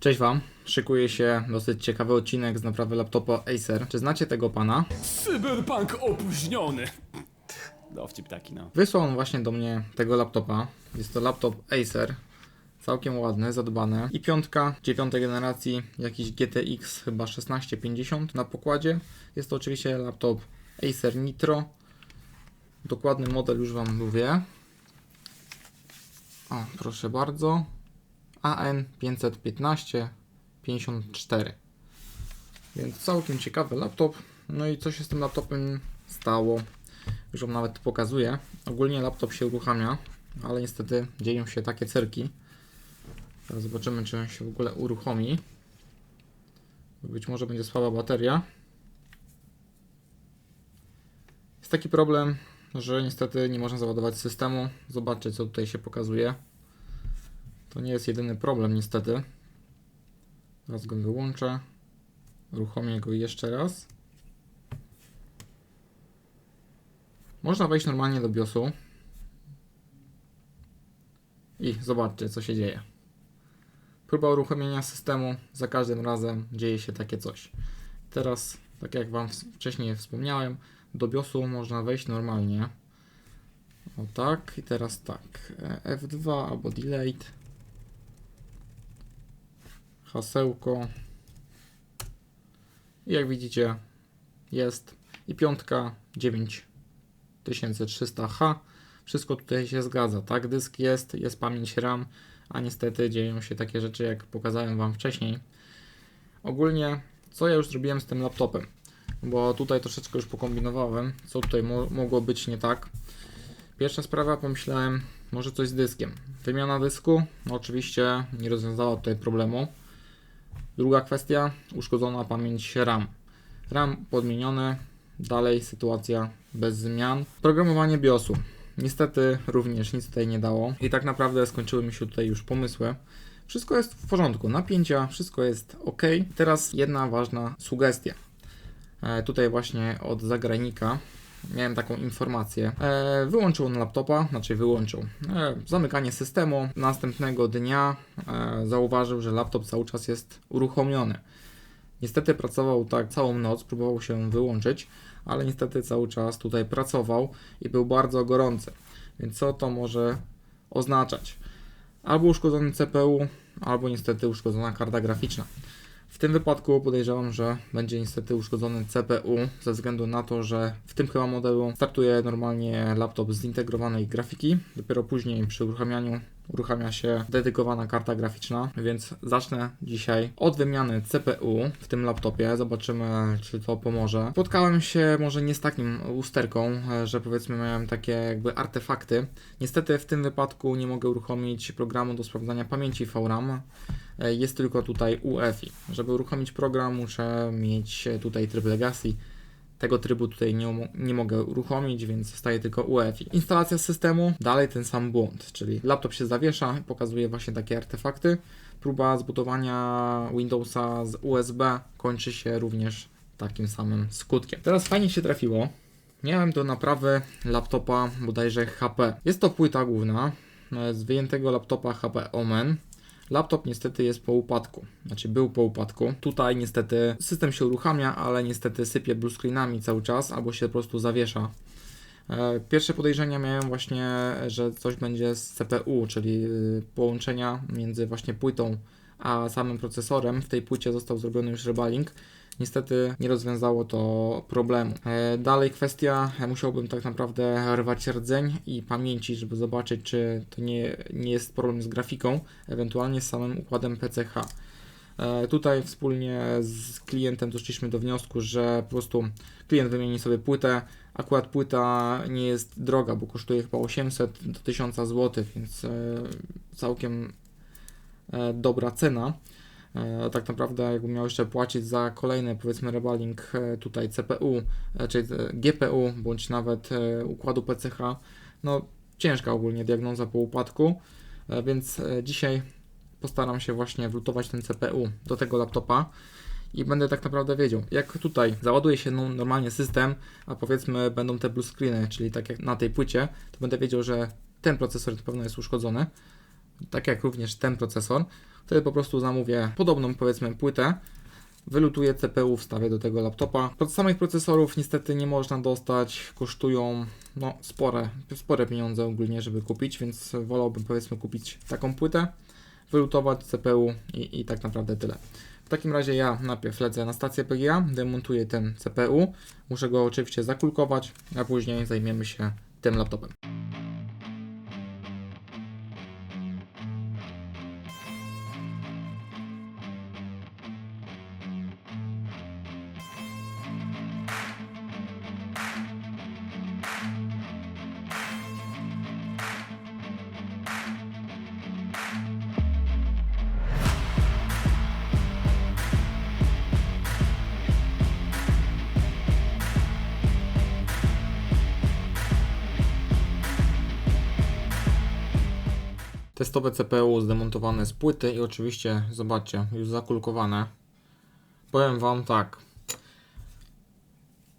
Cześć Wam, szykuje się dosyć ciekawy odcinek z naprawy laptopa Acer. Czy znacie tego pana? Cyberpunk opóźniony. Dowcip taki, no. Wysłał on właśnie do mnie tego laptopa. Jest to laptop Acer. Całkiem ładny, zadbany. I piątka, dziewiątej generacji, jakiś GTX chyba 1650 na pokładzie. Jest to oczywiście laptop Acer Nitro. Dokładny model już Wam mówię. O, proszę bardzo. AN 515 54. Więc całkiem ciekawy laptop. No i co się z tym laptopem stało? Już Wam nawet pokazuję. Ogólnie laptop się uruchamia, ale niestety dzieją się takie cerki. Teraz zobaczymy, czy on się w ogóle uruchomi. Być może będzie słaba bateria. Jest taki problem, że niestety nie można załadować systemu. Zobaczcie, co tutaj się pokazuje. To nie jest jedyny problem, niestety. Teraz go wyłączę. Uruchomię go jeszcze raz. Można wejść normalnie do BIOSu. I zobaczcie, co się dzieje. Próba uruchomienia systemu, za każdym razem dzieje się takie coś. Teraz, tak jak Wam wcześniej wspomniałem, do BIOSu można wejść normalnie. O tak, i teraz tak. e, F2 albo Delayed. Hasełko. Jak widzicie, jest i piątka 9300H. Wszystko tutaj się zgadza, tak? Dysk jest, jest pamięć RAM, a niestety dzieją się takie rzeczy, jak pokazałem Wam wcześniej. Ogólnie, co ja już zrobiłem z tym laptopem? Bo tutaj troszeczkę już pokombinowałem, co tutaj mo mogło być nie tak. Pierwsza sprawa, pomyślałem, może coś z dyskiem. Wymiana dysku, no oczywiście nie rozwiązała tutaj problemu. Druga kwestia, uszkodzona pamięć RAM. RAM podmienione, dalej sytuacja bez zmian. Programowanie BIOSu. Niestety również nic tutaj nie dało i tak naprawdę skończyły mi się tutaj już pomysły. Wszystko jest w porządku, napięcia, wszystko jest ok. Teraz jedna ważna sugestia. E, tutaj właśnie od zagranika miałem taką informację. E, wyłączył on laptopa, znaczy wyłączył. E, zamykanie systemu. Następnego dnia e, zauważył, że laptop cały czas jest uruchomiony. Niestety pracował tak całą noc, próbował się wyłączyć, ale niestety cały czas tutaj pracował i był bardzo gorący. Więc co to może oznaczać? Albo uszkodzony CPU, albo niestety uszkodzona karta graficzna. W tym wypadku podejrzewam, że będzie niestety uszkodzony CPU ze względu na to, że w tym chyba modelu startuje normalnie laptop z zintegrowanej grafiki. Dopiero później przy uruchamianiu uruchamia się dedykowana karta graficzna, więc zacznę dzisiaj od wymiany CPU w tym laptopie. Zobaczymy, czy to pomoże. Spotkałem się może nie z takim usterką, że powiedzmy miałem takie jakby artefakty. Niestety w tym wypadku nie mogę uruchomić programu do sprawdzania pamięci VRAM. Jest tylko tutaj UEFI. Żeby uruchomić program, muszę mieć tutaj tryb Legacy. Tego trybu tutaj nie, nie mogę uruchomić, więc zostaje tylko UEFI. Instalacja systemu, dalej ten sam błąd, czyli laptop się zawiesza, pokazuje właśnie takie artefakty. Próba zbudowania Windowsa z USB kończy się również takim samym skutkiem. Teraz fajnie się trafiło. Miałem do naprawy laptopa bodajże HP. Jest to płyta główna e, z wyjętego laptopa HP Omen. Laptop niestety jest po upadku, znaczy był po upadku. Tutaj niestety system się uruchamia, ale niestety sypie bluescreenami cały czas, albo się po prostu zawiesza. E, Pierwsze podejrzenia miałem właśnie, że coś będzie z CPU, czyli y, połączenia między właśnie płytą a samym procesorem. W tej płycie został zrobiony już rebaling. Niestety nie rozwiązało to problemu. E, Dalej kwestia, e, musiałbym tak naprawdę rwać rdzeń i pamięci, żeby zobaczyć, czy to nie, nie jest problem z grafiką, ewentualnie z samym układem PCH. E, Tutaj wspólnie z klientem doszliśmy do wniosku, że po prostu klient wymieni sobie płytę. Akurat płyta nie jest droga, bo kosztuje chyba 800 do 1000 zł, więc całkiem dobra cena. E, Tak naprawdę, jakbym miał jeszcze płacić za kolejny, powiedzmy, rebaling e, tutaj CPU, e, czyli GPU, bądź nawet układu PCH, no ciężka ogólnie diagnoza po upadku, więc dzisiaj postaram się właśnie wlutować ten CPU do tego laptopa i będę tak naprawdę wiedział, jak tutaj załaduje się no, normalnie system, a powiedzmy będą te blue screeny, czyli tak jak na tej płycie, to będę wiedział, że ten procesor na pewno jest uszkodzony, tak jak również ten procesor. Wtedy po prostu zamówię podobną powiedzmy płytę, wylutuję CPU, wstawię do tego laptopa. Od samych procesorów niestety nie można dostać, kosztują no, spore, spore pieniądze ogólnie, żeby kupić, więc wolałbym powiedzmy kupić taką płytę, wylutować CPU i, i tak naprawdę tyle. W takim razie ja najpierw lecę na stację PGA, demontuję ten CPU, muszę go oczywiście zakulkować, a później zajmiemy się tym laptopem. Testowe CPU zdemontowane z płyty i oczywiście, zobaczcie, już zakulkowane. Powiem Wam tak.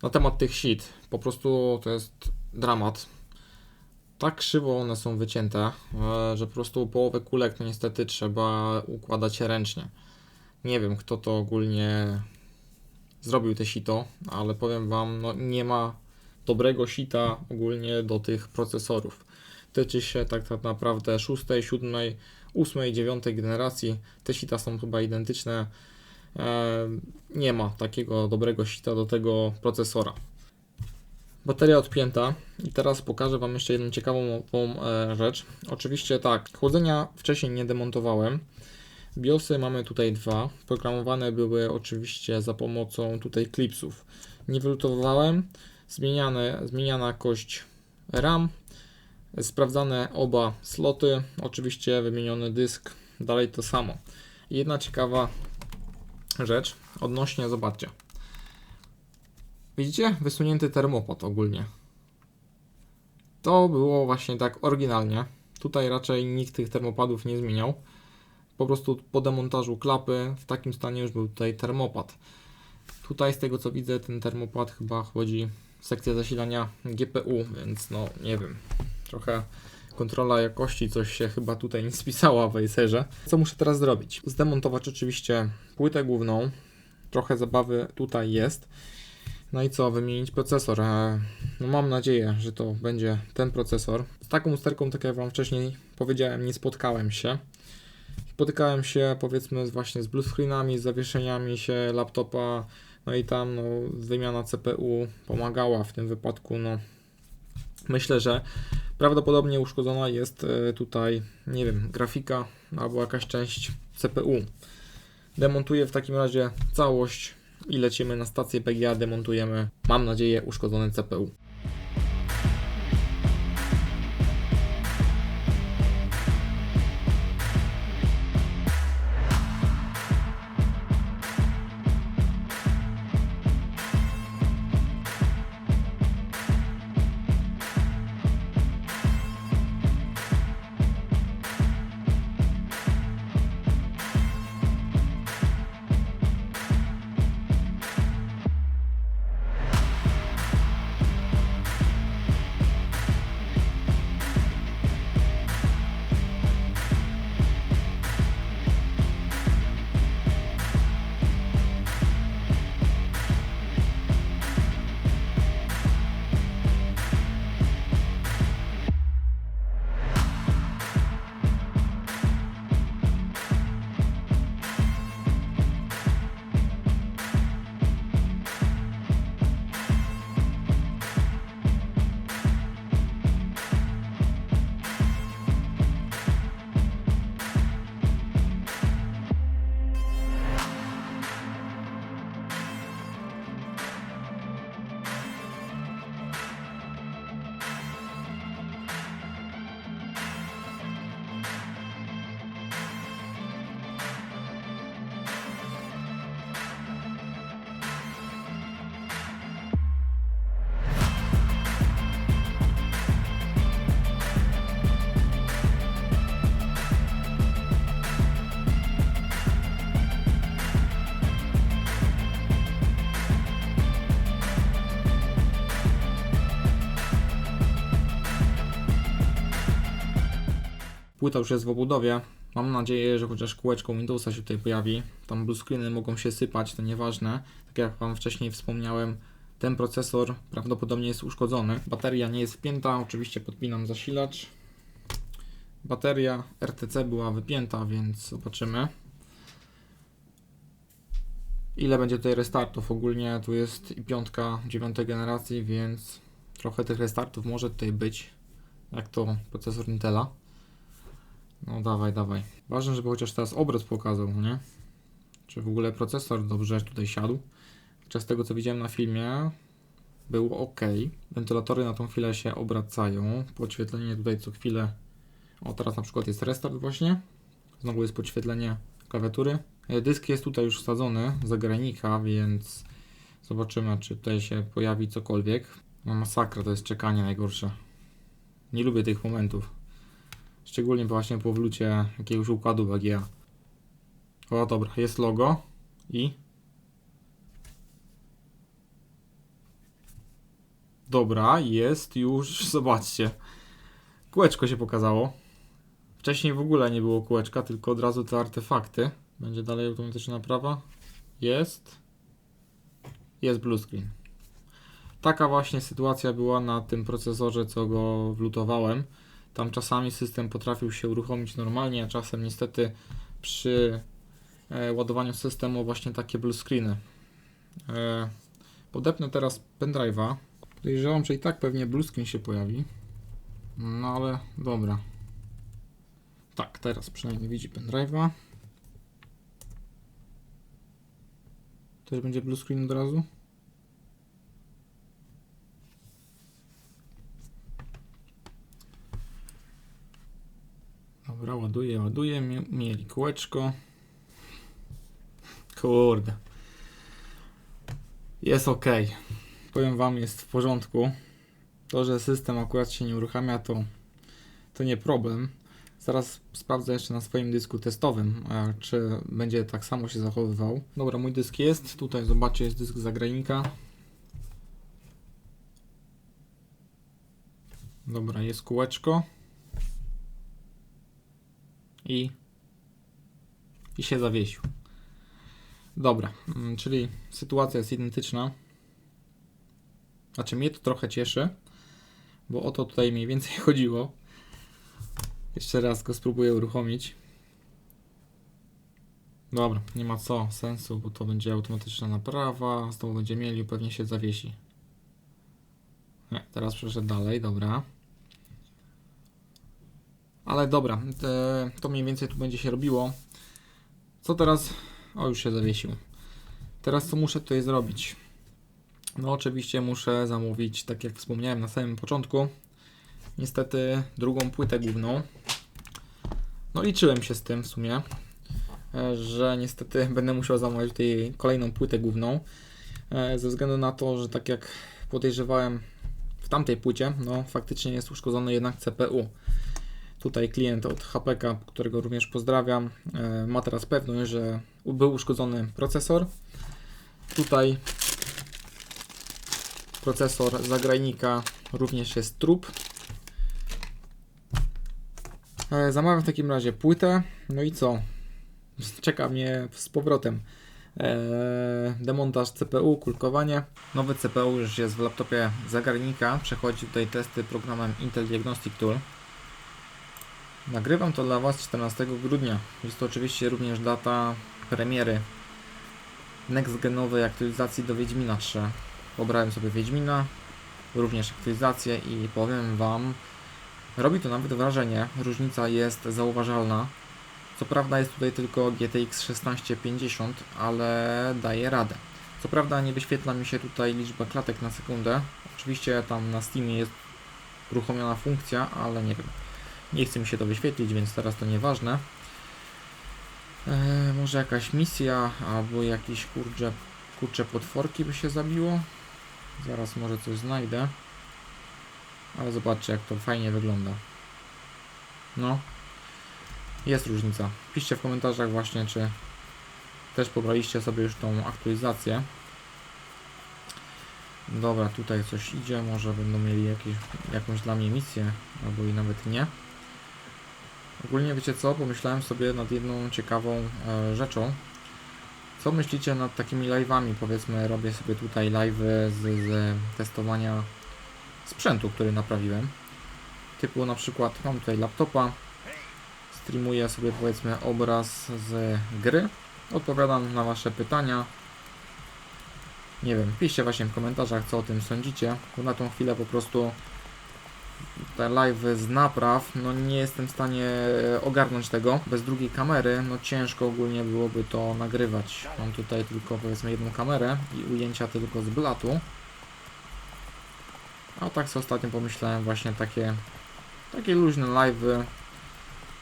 Na temat tych sheet, po prostu to jest dramat. Tak krzywo one są wycięte, e, że po prostu połowę kulek no niestety trzeba układać ręcznie. Nie wiem, kto to ogólnie zrobił te sito, ale powiem Wam, no nie ma dobrego sita ogólnie do tych procesorów tyczy się tak, tak naprawdę 6, 7, 8, 9 generacji. Te sita są chyba identyczne. E, nie ma takiego dobrego sita do tego procesora. Bateria odpięta i teraz pokażę Wam jeszcze jedną ciekawą e, rzecz. Oczywiście tak, chłodzenia wcześniej nie demontowałem. BIOSy mamy tutaj dwa. Programowane były oczywiście za pomocą tutaj klipsów. Nie wylutowałem. Zmieniane, zmieniana kość RAM, Sprawdzane oba sloty, oczywiście wymieniony dysk, dalej to samo. Jedna ciekawa rzecz odnośnie, zobaczcie. Widzicie? Wysunięty termopad ogólnie. To było właśnie tak oryginalnie. Tutaj raczej nikt tych termopadów nie zmieniał. Po prostu po demontażu klapy w takim stanie już był tutaj termopad. Tutaj z tego co widzę ten termopad chyba chodzi sekcję zasilania GPU, więc no nie wiem trochę kontrola jakości, coś się chyba tutaj nie spisała w Acerze. Co muszę teraz zrobić? Zdemontować oczywiście płytę główną, trochę zabawy tutaj jest. No i co, wymienić procesor. E, No mam nadzieję, że to będzie ten procesor. Z taką usterką, tak jak Wam wcześniej powiedziałem, nie spotkałem się. Spotykałem się powiedzmy właśnie z blue screenami, z zawieszeniami się laptopa, no i tam no, wymiana CPU pomagała w tym wypadku. No, myślę, że Prawdopodobnie uszkodzona jest e, tutaj, nie wiem, grafika albo jakaś część CPU. Demontuję w takim razie całość i lecimy na stację PGA, demontujemy, mam nadzieję, uszkodzone CPU. Płyta już jest w obudowie. Mam nadzieję, że chociaż kółeczko Windowsa się tutaj pojawi. Tam blue screeny mogą się sypać, to nieważne. Tak jak Wam wcześniej wspomniałem, ten procesor prawdopodobnie jest uszkodzony. Bateria nie jest wpięta, oczywiście podpinam zasilacz. Bateria RTC była wypięta, więc zobaczymy. Ile będzie tutaj restartów? Ogólnie tu jest i piątka dziewiątej generacji, więc trochę tych restartów może tutaj być. Jak to procesor Intela. No dawaj, dawaj. Ważne, żeby chociaż teraz obraz pokazał, nie? Czy w ogóle procesor dobrze tutaj siadł. Chociaż z tego co widziałem na filmie było ok. Wentylatory na tą chwilę się obracają. Podświetlenie tutaj co chwilę. O, teraz na przykład jest restart właśnie. Znowu jest podświetlenie klawiatury. E, Dysk jest tutaj już wsadzony z zagranika, więc zobaczymy, czy tutaj się pojawi cokolwiek. No masakra, to jest czekanie najgorsze. Nie lubię tych momentów. Szczególnie właśnie po wlucie jakiegoś układu BGA. O dobra, jest logo i... Dobra, jest już, zobaczcie. Kółeczko się pokazało. Wcześniej w ogóle nie było kółeczka, tylko od razu te artefakty. Będzie dalej automatyczna naprawa. Jest. Jest blue screen. Taka właśnie sytuacja była na tym procesorze, co go wlutowałem. Tam czasami system potrafił się uruchomić normalnie, a czasem niestety przy e, ładowaniu systemu właśnie takie blue screeny. E, podepnę teraz pendrive'a. Podejrzewam, że i tak pewnie blue screen się pojawi. No ale dobra. Tak, teraz przynajmniej widzi pendrive'a. Też będzie blue screen od razu? Dobra, ładuję, ładuję. Mie- Mieli kółeczko. Kurde. Jest ok. Powiem Wam, jest w porządku. To, że system akurat się nie uruchamia, to, to nie problem. Zaraz sprawdzę jeszcze na swoim dysku testowym, czy będzie tak samo się zachowywał. Dobra, mój dysk jest. Tutaj zobaczcie, jest dysk zagranika. Dobra, jest kółeczko. I, i się zawiesił. Dobra, mm, czyli sytuacja jest identyczna. Znaczy mnie to trochę cieszy, bo o to tutaj mniej więcej chodziło. Jeszcze raz go spróbuję uruchomić. Dobra, nie ma co sensu, bo to będzie automatyczna naprawa. Znowu będzie mieli, pewnie się zawiesi. Nie, teraz przeszedł dalej, dobra. Ale dobra, te, to mniej więcej tu będzie się robiło. Co teraz? O, już się zawiesił. Teraz co muszę tutaj zrobić? No oczywiście muszę zamówić, tak jak wspomniałem na samym początku, niestety drugą płytę główną. No liczyłem się z tym w sumie, e, że niestety będę musiał zamawiać tutaj kolejną płytę główną, e, ze względu na to, że tak jak podejrzewałem w tamtej płycie, no faktycznie jest uszkodzony jednak CPU. Tutaj klient od HPK, którego również pozdrawiam, e, ma teraz pewność, że był uszkodzony procesor. Tutaj procesor zagrajnika również jest trup. E, Zamawiam w takim razie płytę. No i co? Czeka mnie z powrotem e, demontaż CPU, kulkowanie. Nowy CPU już jest w laptopie zagrajnika. Przechodzi tutaj testy programem Intel Diagnostic Tool. Nagrywam to dla Was 14 grudnia. Jest to oczywiście również data premiery next-genowej aktualizacji do Wiedźmina 3. Pobrałem sobie Wiedźmina, również aktualizację i powiem Wam, robi to nawet wrażenie, różnica jest zauważalna. Co prawda jest tutaj tylko GTX 1650, ale daje radę. Co prawda nie wyświetla mi się tutaj liczba klatek na sekundę. Oczywiście tam na Steamie jest uruchomiona funkcja, ale nie wiem. Nie chce mi się to wyświetlić, więc teraz to nieważne. Eee, może jakaś misja, albo jakieś kurcze, kurcze potworki by się zabiło. Zaraz może coś znajdę. Ale zobaczcie jak to fajnie wygląda. No. Jest różnica. Piszcie w komentarzach właśnie, czy też pobraliście sobie już tą aktualizację. Dobra, tutaj coś idzie, może będą mieli jakieś, jakąś dla mnie misję, albo i nawet nie. Ogólnie wiecie co, pomyślałem sobie nad jedną ciekawą e, rzeczą. Co myślicie nad takimi live'ami? Powiedzmy, robię sobie tutaj live'y z, z testowania sprzętu, który naprawiłem. Typu na przykład mam tutaj laptopa, streamuję sobie powiedzmy obraz z gry, odpowiadam na wasze pytania. Nie wiem, piszcie właśnie w komentarzach co o tym sądzicie, na tą chwilę po prostu te live z napraw, no nie jestem w stanie ogarnąć tego. Bez drugiej kamery, no ciężko ogólnie byłoby to nagrywać. Mam tutaj tylko powiedzmy jedną kamerę i ujęcia tylko z blatu. A tak sobie ostatnio pomyślałem właśnie takie, takie luźne live'y,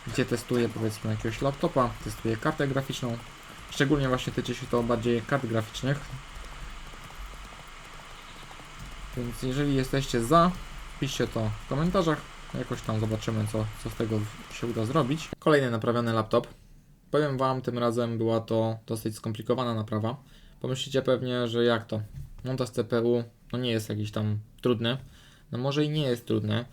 gdzie testuję powiedzmy jakiegoś laptopa, testuję kartę graficzną. Szczególnie właśnie tyczy się to bardziej kart graficznych. Więc jeżeli jesteście za, piszcie to w komentarzach. Jakoś tam zobaczymy, co, co z tego się uda zrobić. Kolejny naprawiony laptop. Powiem Wam, tym razem była to dosyć skomplikowana naprawa. Pomyślicie pewnie, że jak to? Montaż CPU no nie jest jakiś tam trudny. No może i nie jest trudny.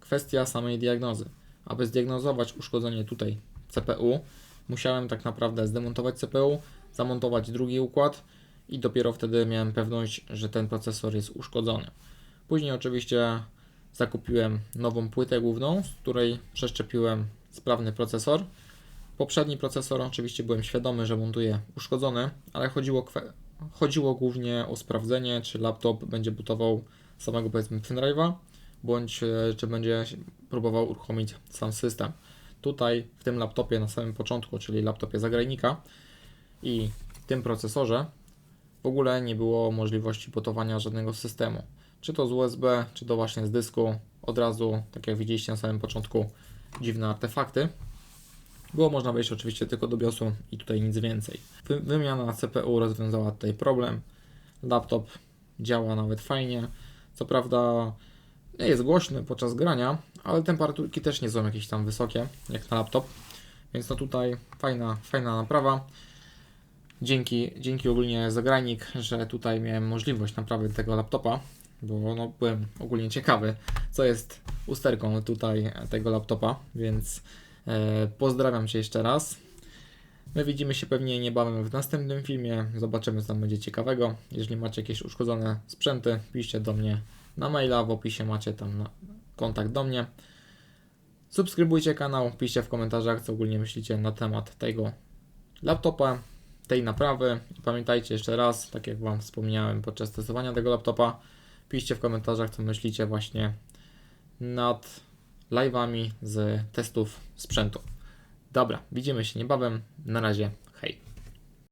Kwestia samej diagnozy. Aby zdiagnozować uszkodzenie tutaj CPU, musiałem tak naprawdę zdemontować CPU, zamontować drugi układ i dopiero wtedy miałem pewność, że ten procesor jest uszkodzony. Później oczywiście zakupiłem nową płytę główną, z której przeszczepiłem sprawny procesor. Poprzedni procesor oczywiście byłem świadomy, że montuję uszkodzony, ale chodziło, chodziło głównie o sprawdzenie, czy laptop będzie butował samego powiedzmy pendrive'a, bądź e, czy będzie próbował uruchomić sam system. Tutaj w tym laptopie na samym początku, czyli laptopie zagrajnika i tym procesorze w ogóle nie było możliwości botowania żadnego systemu czy to z USB, czy to właśnie z dysku. Od razu, tak jak widzieliście na samym początku, dziwne artefakty. Było można wejść oczywiście tylko do BIOSu i tutaj nic więcej. Wy- Wymiana CPU rozwiązała tutaj problem. Laptop działa nawet fajnie. Co prawda nie jest głośny podczas grania, ale temperaturki też nie są jakieś tam wysokie, jak na laptop. Więc no tutaj fajna, fajna naprawa. Dzięki, dzięki ogólnie zagrajnik, że tutaj miałem możliwość naprawy tego laptopa bo no, byłem ogólnie ciekawy, co jest usterką tutaj tego laptopa, więc e, pozdrawiam Cię jeszcze raz. My widzimy się pewnie niebawem w następnym filmie, zobaczymy co tam będzie ciekawego. Jeżeli macie jakieś uszkodzone sprzęty, piszcie do mnie na maila, w opisie macie tam kontakt do mnie. Subskrybujcie kanał, piszcie w komentarzach co ogólnie myślicie na temat tego laptopa, tej naprawy. Pamiętajcie jeszcze raz, tak jak Wam wspomniałem podczas testowania tego laptopa, Piszcie w komentarzach, co myślicie właśnie nad live'ami z testów sprzętu. Dobra, widzimy się niebawem. Na razie.